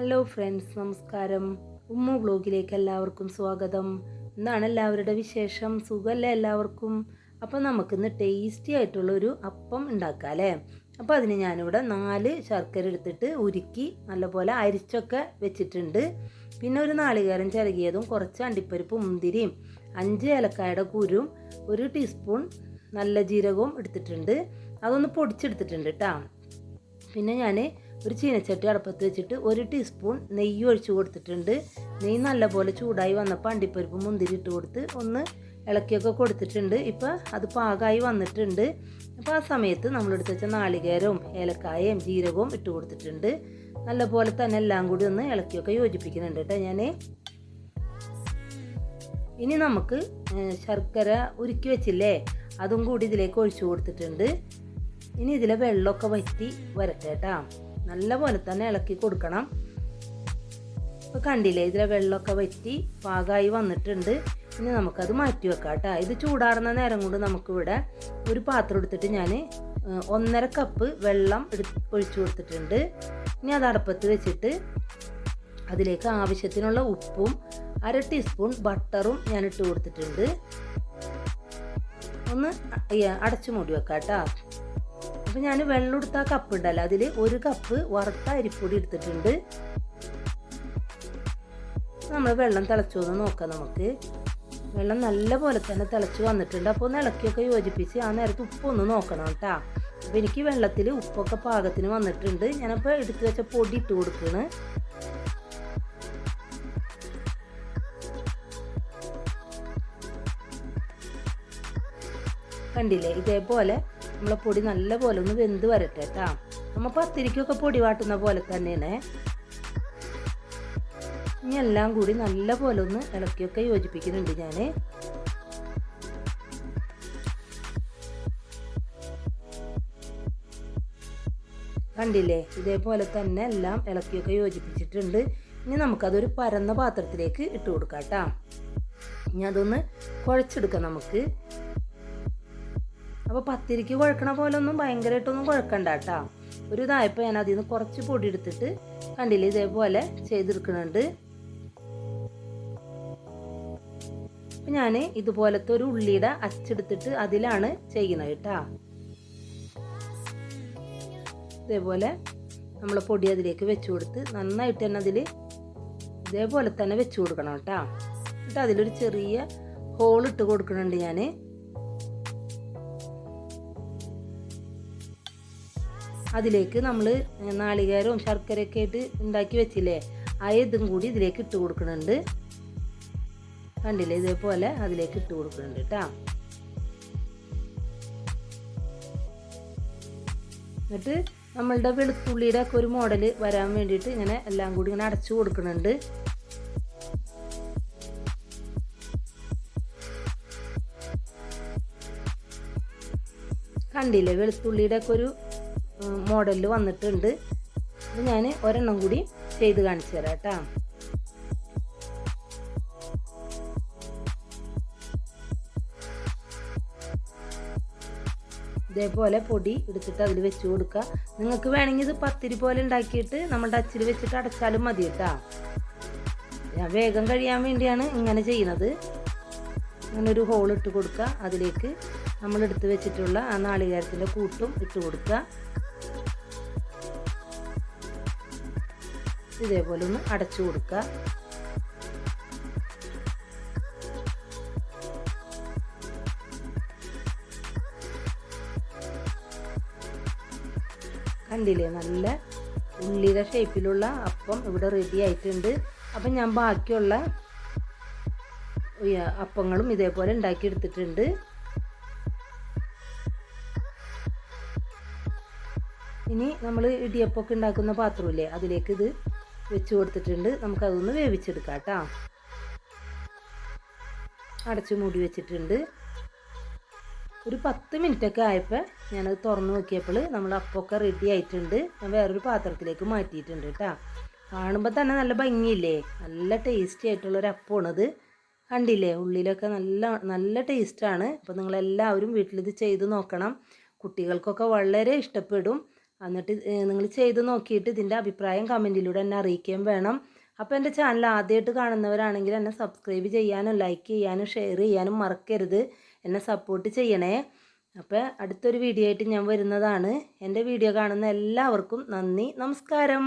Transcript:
Hello friends നമസ്കാരം. ഉമ്മ ബ്ലോഗിലേക്ക് എല്ലാവർക്കും സ്വാഗതം. എന്താണ് എല്ലാവരുടെ വിശേഷം. സുഖമല്ലേ എല്ലാവർക്കും? അപ്പോൾ നമുക്കിന്ന് ടേസ്റ്റി ആയിട്ടുള്ളൊരു അപ്പം ഉണ്ടാക്കാം അല്ലേ അപ്പോൾ അതിന് ഞാനിവിടെ നാല് ശർക്കര എടുത്തിട്ട് ഉരുക്കി നല്ലപോലെ അരിച്ചൊക്കെ വെച്ചിട്ടുണ്ട്. പിന്നെ ഒരു നാളികേരം ചിരകിയതും കുറച്ച് അണ്ടിപ്പരിപ്പ് മുന്തിരിയും അഞ്ച് ഏലക്കായുടെ കുരും ഒരു ടീസ്പൂൺ നല്ല ജീരകവും എടുത്തിട്ടുണ്ട്. അതൊന്ന് പൊടിച്ചെടുത്തിട്ടുണ്ട് കേട്ടോ പിന്നെ ഞാൻ ഒരു ചീനച്ചട്ടി അടുപ്പത്ത് വെച്ചിട്ട് ഒരു ടീസ്പൂൺ നെയ്യ് ഒഴിച്ച് കൊടുത്തിട്ടുണ്ട്. നെയ്യ് നല്ലപോലെ ചൂടായി വന്നപ്പോൾ അണ്ടിപ്പരിപ്പ് മുന്തിരി ഇട്ട് കൊടുത്ത് ഒന്ന് ഇളക്കിയൊക്കെ കൊടുത്തിട്ടുണ്ട്. ഇപ്പോൾ അത് പാകമായി വന്നിട്ടുണ്ട്. അപ്പോൾ ആ സമയത്ത് നമ്മളെടുത്ത് വെച്ച നാളികേരവും ഏലക്കായയും ജീരകവും ഇട്ട് കൊടുത്തിട്ടുണ്ട്. നല്ലപോലെ തന്നെ എല്ലാം കൂടി ഒന്ന് ഇളക്കിയൊക്കെ യോജിപ്പിക്കുന്നുണ്ട് കേട്ടോ ഞാൻ ഇനി നമുക്ക് ശർക്കര ഉരുക്കി വെച്ചില്ലേ? അതും കൂടി ഇതിലേക്ക് ഒഴിച്ചു കൊടുത്തിട്ടുണ്ട്. ഇനി ഇതിലെ വെള്ളമൊക്കെ വറ്റി വരട്ടെ കേട്ടാ. നല്ല പോലെ തന്നെ ഇളക്കി കൊടുക്കണം. ഇപ്പോൾ കണ്ടില്ലേ ഇതിലെ വെള്ളമൊക്കെ വറ്റി പാകമായി വന്നിട്ടുണ്ട്. ഇനി നമുക്കത് മാറ്റി വെക്കാം കേട്ടോ. ഇത് ചൂടാറുന്ന നേരം കൊണ്ട് നമുക്കിവിടെ ഒരു പാത്രം എടുത്തിട്ട് ഞാൻ ഒന്നര കപ്പ് വെള്ളം എടു ഒഴിച്ചു കൊടുത്തിട്ടുണ്ട്. ഇനി അത് അടപ്പത്ത് വെച്ചിട്ട് അതിലേക്ക് ആവശ്യത്തിനുള്ള ഉപ്പും അര ടീസ്പൂൺ ബട്ടറും ഞാൻ ഇട്ട് കൊടുത്തിട്ടുണ്ട്. ഒന്ന് അടച്ചു മൂടി വെക്കാം കേട്ടോ. അപ്പം ഞാൻ വെള്ളം എടുത്ത കപ്പ് ഉണ്ടല്ലോ അതിൽ ഒരു കപ്പ് വറുത്ത അരിപ്പൊടി എടുത്തിട്ടുണ്ട്. നമ്മൾ വെള്ളം തിളച്ചു എന്ന് നോക്കാം നമുക്ക്. വെള്ളം നല്ല പോലെ തന്നെ തിളച്ച് വന്നിട്ടുണ്ട്. അപ്പോൾ ഒന്ന് ഇളക്കിയൊക്കെ യോജിപ്പിച്ച് ആ നേരത്ത് ഉപ്പൊന്ന് നോക്കണം കേട്ടോ. അപ്പോൾ എനിക്ക് വെള്ളത്തിൽ ഉപ്പൊക്കെ പാകത്തിന് വന്നിട്ടുണ്ട്. ഞാനപ്പോൾ എടുത്തു വെച്ച പൊടി ഇട്ട് കൊടുക്കുകയാണ് കണ്ടില്ലേ? ഇതേപോലെ നമ്മളെ പൊടി നല്ല പോലെ ഒന്ന് വെന്ത് വരട്ടെ കേട്ടാ നമ്മ പത്തിരിക്കൊക്കെ പൊടി വാട്ടുന്ന പോലെ തന്നെയാണ് ഇനി എല്ലാം കൂടി നല്ല പോലെ ഒന്ന് ഇളക്കിയൊക്കെ യോജിപ്പിക്കുന്നുണ്ട് ഞാൻ കണ്ടില്ലേ? ഇതേപോലെ തന്നെ എല്ലാം ഇളക്കിയൊക്കെ യോജിപ്പിച്ചിട്ടുണ്ട്. ഇനി നമുക്കതൊരു പരന്ന പാത്രത്തിലേക്ക് ഇട്ട് കൊടുക്കാം കേട്ടോ ഇനി അതൊന്ന് കുഴച്ചെടുക്കാം നമുക്ക്. അപ്പോൾ പത്തിരിക്ക് കുഴക്കണ പോലെ ഒന്നും ഭയങ്കരമായിട്ടൊന്നും കുഴക്കണ്ട കേട്ടോ. ഒരു ഇതായപ്പോൾ ഞാൻ അതിൽ നിന്ന് കുറച്ച് പൊടി എടുത്തിട്ട് കണ്ടില്ല ഇതേപോലെ ചെയ്തെടുക്കുന്നുണ്ട്. അപ്പം ഞാൻ ഇതുപോലത്തെ ഒരു ഉള്ളിയുടെ അച്ചെടുത്തിട്ട് അതിലാണ് ചെയ്യുന്നത് കേട്ടോ. ഇതേപോലെ നമ്മൾ പൊടി അതിലേക്ക് വെച്ച് കൊടുത്ത് നന്നായിട്ട് തന്നെ അതിൽ ഇതേപോലെ തന്നെ വെച്ച് കൊടുക്കണം കേട്ടോ. എന്നിട്ട് അതിലൊരു ചെറിയ ഹോൾ ഇട്ട് കൊടുക്കുന്നുണ്ട് ഞാൻ അതിലേക്ക് നമ്മൾ നാളികേരവും ശർക്കരയൊക്കെ ആയിട്ട് ഉണ്ടാക്കി വെച്ചില്ലേ? ആ ഇതും കൂടി ഇതിലേക്ക് ഇട്ട് കൊടുക്കുന്നുണ്ട്. കണ്ടില്ലേ? ഇതേപോലെ അതിലേക്ക് ഇട്ട് കൊടുക്കുന്നുണ്ട് കേട്ടോ. എന്നിട്ട് നമ്മളുടെ വെളുത്തുള്ളിയുടെ ഒക്കെ ഒരു മോഡൽ വരാൻ വേണ്ടിയിട്ട് ഇങ്ങനെ എല്ലാം കൂടി ഇങ്ങനെ അടച്ചു കൊടുക്കുന്നുണ്ട്. കണ്ടില്ലേ? വെളുത്തുള്ളിയുടെ ഒക്കെ ഒരു മോഡലിൽ വന്നിട്ടുണ്ട്. ഇത് ഞാൻ ഒരെണ്ണം കൂടി ചെയ്ത് കാണിച്ചു തരാം കേട്ടോ. ഇതേപോലെ പൊടി എടുത്തിട്ട് അതിൽ വെച്ച് കൊടുക്കുക. നിങ്ങൾക്ക് വേണമെങ്കിൽ ഇത് പത്തിരി പോലെ ഉണ്ടാക്കിയിട്ട് നമ്മുടെ അച്ചിൽ വെച്ചിട്ട് അടച്ചാലും മതി കേട്ടോ. ഞാൻ വേഗം കഴിയാൻ വേണ്ടിയാണ് ഇങ്ങനെ ചെയ്യുന്നത്. അങ്ങനൊരു ഹോൾ ഇട്ട് കൊടുക്കുക. അതിലേക്ക് നമ്മൾ എടുത്ത് വെച്ചിട്ടുള്ള ആ നാളികേരത്തിന്റെ കൂട്ടും ഇട്ട് കൊടുക്കുക. ഇതേപോലെ ഒന്ന് അടച്ചു കൊടുക്കുക. കണ്ടില്ലേ? നല്ല ഉള്ളിയുടെ ഷേപ്പിലുള്ള അപ്പം ഇവിടെ റെഡി ആയിട്ടുണ്ട്. അപ്പം ഞാൻ ബാക്കിയുള്ള അപ്പങ്ങളും ഇതേപോലെ ഉണ്ടാക്കി എടുത്തിട്ടുണ്ട് ഇനി നമ്മൾ ഇടിയപ്പമൊക്കെ ഉണ്ടാക്കുന്ന പാത്രമില്ലേ? അതിലേക്ക് ഇത് വെച്ച് കൊടുത്തിട്ടുണ്ട്. നമുക്കതൊന്ന് വേവിച്ചെടുക്കാം കേട്ടോ. അടച്ചു മൂടി വെച്ചിട്ടുണ്ട്. ഒരു പത്ത് മിനിറ്റൊക്കെ ആയപ്പോൾ ഞാനത് തുറന്നു നോക്കിയപ്പോൾ നമ്മൾ അപ്പമൊക്കെ റെഡി ആയിട്ടുണ്ട്. ഞാൻ വേറൊരു പാത്രത്തിലേക്ക് മാറ്റിയിട്ടുണ്ട് കേട്ടോ. കാണുമ്പോൾ തന്നെ നല്ല ഭംഗിയില്ലേ? നല്ല ടേസ്റ്റി ആയിട്ടുള്ളൊരു അപ്പമാണത്. കണ്ടില്ലേ? ഉള്ളിലൊക്കെ നല്ല നല്ല ടേസ്റ്റാണ് അപ്പോൾ നിങ്ങളെല്ലാവരും വീട്ടിലിത് ചെയ്ത് നോക്കണം. കുട്ടികൾക്കൊക്കെ വളരെ ഇഷ്ടപ്പെടും. എന്നിട്ട് നിങ്ങൾ ചെയ്ത് നോക്കിയിട്ട് ഇതിന്റെ അഭിപ്രായം കമന്റിലൂടെ എന്നെ അറിയിക്കുകയും വേണം. അപ്പോൾ എന്റെ ചാനൽ ആദ്യമായിട്ട് കാണുന്നവരാണെങ്കിൽ എന്നെ സബ്സ്ക്രൈബ് ചെയ്യാനും ലൈക്ക് ചെയ്യാനും ഷെയർ ചെയ്യാനും മറക്കരുത്. എന്നെ സപ്പോർട്ട് ചെയ്യണേ. അപ്പോൾ അടുത്തൊരു വീഡിയോ ആയിട്ട് ഞാൻ വരുന്നതാണ്. എന്റെ വീഡിയോ കാണുന്ന എല്ലാവർക്കും നന്ദി. നമസ്കാരം.